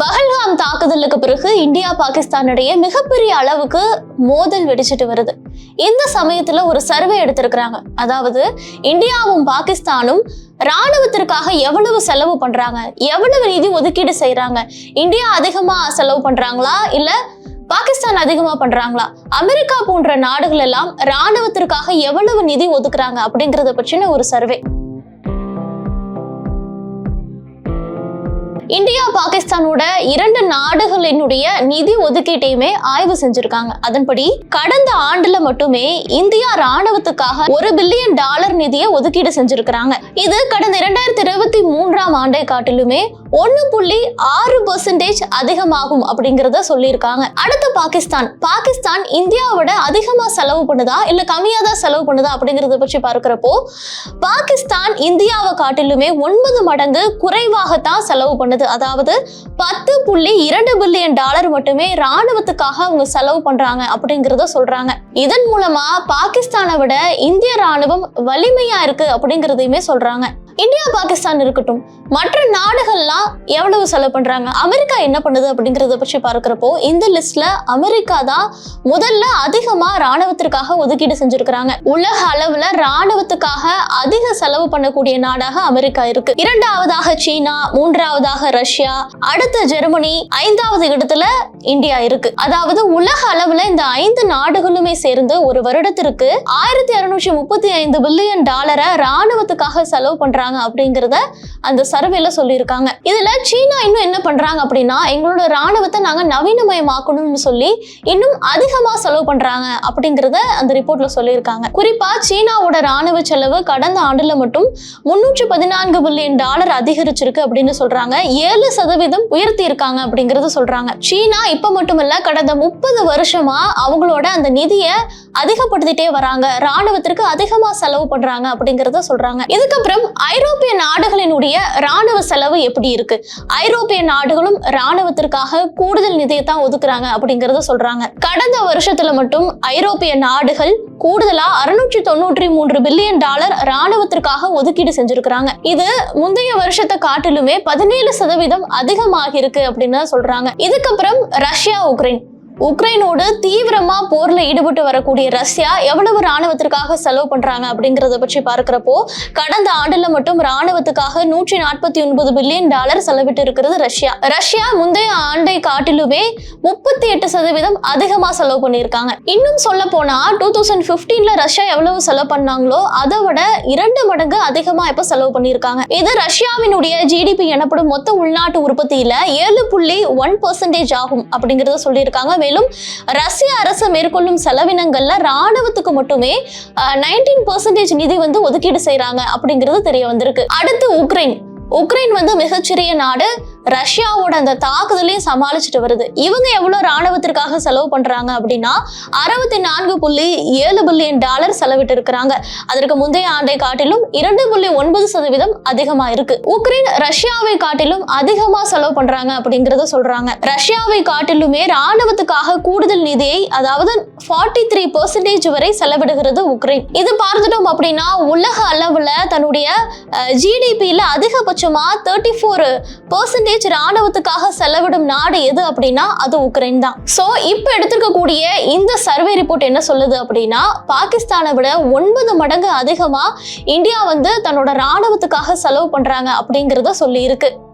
பஹல்காம் தாக்குதலுக்கு பிறகு இந்தியா பாகிஸ்தான் இடையே மிகப்பெரிய அளவுக்கு மோதல் வெடிச்சிட்டு வருது. இந்த சமயத்துல ஒரு சர்வே எடுத்திருக்கிறாங்க. அதாவது இந்தியாவும் பாகிஸ்தானும் ராணுவத்திற்காக எவ்வளவு செலவு பண்றாங்க? எவ்வளவு நிதி ஒதுக்கீடு செய்யறாங்க இந்தியா அதிகமா செலவு பண்றாங்களா? இல்ல பாகிஸ்தான் அதிகமா பண்றாங்களா? அமெரிக்கா போன்ற நாடுகள் எல்லாம் ராணுவத்திற்காக எவ்வளவு நிதி ஒதுக்குறாங்க அப்படிங்கறத பற்றின ஒரு சர்வே. இந்தியா பாகிஸ்தானோட இரண்டு நாடுகளினுடைய நிதி ஒதுக்கீட்டையுமே ஆய்வு செஞ்சிருக்காங்க. அதன்படி கடந்த ஆண்டுல மட்டுமே இந்தியா ராணுவத்துக்காக ஒரு பில்லியன் டாலர் நிதியை ஒதுக்கீடு செஞ்சிருக்கிறாங்க. இது கடந்த இரண்டாயிரத்தி இருபத்தி மூன்றாம் ஆண்டை காட்டிலுமே ஒன்னு புள்ளி ஆறு பெர்சன்டேஜ் அதிகமாகும் அப்படிங்கறத சொல்லியிருக்காங்க. அடுத்து பாகிஸ்தான். பாகிஸ்தான் இந்தியாவோட அதிகமா செலவு பண்ணுதா இல்ல கம்மியா தான் செலவு பண்ணுதா அப்படிங்கறத பற்றி பார்க்கிறப்போ பாகிஸ்தான் இந்தியாவை காட்டிலுமே ஒன்பது மடங்கு குறைவாகத்தான் செலவு பண்ணுது. அதாவது பத்து புள்ளி இரண்டு பில்லியன் டாலர் மட்டுமே ராணுவத்துக்காக அவங்க செலவு பண்றாங்க அப்படிங்கறத சொல்றாங்க. இதன் மூலமா பாகிஸ்தானை விட இந்திய ராணுவம் வலிமையா இருக்கு அப்படிங்கறதையுமே சொல்றாங்க. இந்தியா பாகிஸ்தான் இருக்கட்டும் மற்ற நாடுகள்லாம் எவ்வளவு செலவு பண்றாங்க? அமெரிக்கா என்ன பண்ணுது அப்படிங்கறத பற்றி பார்க்கிறப்போ இந்த லிஸ்ட்ல அமெரிக்கா தான் முதல்ல அதிகமா ராணுவத்திற்காக ஒதுக்கீடு செஞ்சிருக்கிறாங்க. உலக அளவுல ராணுவத்துக்காக அதிக செலவு பண்ணக்கூடிய நாடாக அமெரிக்கா இருக்கு. இரண்டாவதாக சீனா மூன்றாவதாக ரஷ்யா அடுத்து ஜெர்மனி ஐந்தாவது இடத்துல இந்தியா இருக்கு. அதாவது உலக அளவுல இந்த ஐந்து நாடுகளுமே சேர்ந்து ஒரு வருடத்திற்கு ஆயிரத்தி அறுநூற்றி முப்பத்தி ஐந்து பில்லியன் டாலரை ராணுவத்துக்காக செலவு பண்றாங்க. அப்படிங்கறத அந்த சர்வேல சொல்லியிருக்காங்க. இதுல சீனா இன்னும் என்ன பண்றாங்க அப்படின்னா எங்களோட ராணுவத்தை நாங்க நவீனமயமாக்கணும்னு சொல்லி இன்னும் அதிகமா செலவு பண்றாங்க அப்படிங்கறத அந்த ரிப்போர்ட்ல சொல்லியிருக்காங்க. குறிப்பா சீனாவோட ராணுவ செலவு கடந்த ஆண்டுல மட்டும் முன்னூற்றி பதினான்கு பில்லியன் டாலர் அதிகரிச்சிருக்கு அப்படின்னு சொல்றாங்க. ஏழு சதவீதம் உயர்த்தி இருக்காங்க அப்படிங்கறத சொல்றாங்க. சீனா இப்ப மட்டுமல்ல கடந்த முப்பது வருஷமா அவங்களோட அந்த நிதியை அதிகப்படுத்திட்டே வராங்க. ராணுவத்திற்கு அதிகமா செலவு பண்றாங்க அப்படிங்கறத சொல்றாங்க. இதுக்கப்புறம் ஐரோப்பிய நாடுகளினுடைய ராணுவ செலவு எப்படி இருக்கு? ஐரோப்பிய நாடுகளும் ராணுவத்திற்காக கூடுதல் நிதியை தான் ஒதுக்குறாங்க அப்படிங்கறத சொல்றாங்க. கடந்த வருஷத்துல மட்டும் ஐரோப்பிய நாடுகள் கூடுதலா அறுநூற்றி தொண்ணூற்றி மூன்று பில்லியன் டாலர் ராணுவத்திற்காக ஒதுக்கீடு செஞ்சிருக்கிறாங்க. இது முந்தைய வருஷத்தை காட்டிலுமே பதினேழு சதவீதம் அதிகமாகி இருக்கு அப்படின்னு சொல்றாங்க. இதுக்கப்புறம் ரஷ்யா உக்ரைன். உக்ரைனோடு தீவிரமா போர்ல ஈடுபட்டு வரக்கூடிய ரஷ்யா எவ்வளவு ராணுவத்திற்காக செலவு பண்றாங்க அப்படிங்கறத பற்றி பார்க்கிறப்போ கடந்த ஆண்டுல மட்டும் ராணுவத்துக்காக நூற்றி நாற்பத்தி ஒன்பது பில்லியன் டாலர் செலவிட்டு இருக்கிறது ரஷ்யா. ரஷ்யா முந்தைய ஆண்டை காட்டிலுமே முப்பத்தி எட்டு சதவீதம் அதிகமா செலவு பண்ணியிருக்காங்க. இன்னும் சொல்ல போனா டூ தௌசண்ட் பிப்டீன்ல ரஷ்யா எவ்வளவு செலவு பண்ணாங்களோ அதை விட இரண்டு மடங்கு அதிகமா இப்ப செலவு பண்ணியிருக்காங்க. இது ரஷ்யாவினுடைய ஜிடிபி எனப்படும் மொத்த உள்நாட்டு உற்பத்தியில ஏழு புள்ளி ஒன் பர்சன்டேஜ் ஆகும் அப்படிங்கறத சொல்லியிருக்காங்க மேலும் ரஷ்ய அரசு மேற்கொள்ளும் செலவினங்கள்ல ராணுவத்துக்கு மட்டுமே நைன்டீன் பர்சன்டேஜ் நிதி வந்து ஒதுக்கீடு செய்யறாங்க அப்படிங்கிறது தெரிய வந்திருக்கு. அடுத்து உக்ரைன். உக்ரைன் வந்து மிகச்சிறிய நாடு. ரஷ்யாவோட அந்த தாக்குதலையும் சமாளிச்சுட்டு வருது. இவங்க எவ்வளவு ராணுவத்திற்காக செலவு பண்றாங்க அப்படின்னா அறுபத்தி நான்கு புள்ளி ஏழு பில்லியன் டாலர் செலவிட்டு இருக்கிறாங்க அதற்கு முந்தைய ஆண்டை காட்டிலும் இரண்டு புள்ளி ஒன்பது சதவீதம் அதிகமா இருக்கு. உக்ரைன் ரஷ்யாவை காட்டிலும் அதிகமா செலவு பண்றாங்க அப்படிங்கறத சொல்றாங்க. ரஷ்யாவை காட்டிலுமே ராணுவத்துக்காக கூடுதல் நிதியை அதாவது ஃபார்ட்டி த்ரீ பர்சன்டேஜ் வரை செலவிடுகிறது உக்ரைன். இது பார்த்துட்டோம் அப்படின்னா உலக அளவுல தன்னுடைய ஜிடிபியில அதிகபட்சமா தேர்ட்டி ஃபோர் பர்சன்டேஜ் ராணுவத்துக்காக செலவிடும் நாடு எது அப்படின்னா அது உக்ரைன் தான். ஸோ இப்போ எடுத்திருக்கக்கூடிய இந்த சர்வே ரிப்போர்ட் என்ன சொல்லுது அப்படின்னா பாகிஸ்தானை விட ஒன்பது மடங்கு அதிகமா இந்தியா வந்து தன்னோட ராணுவத்துக்காக செலவு பண்றாங்க அப்படிங்கிறத சொல்லி இருக்கு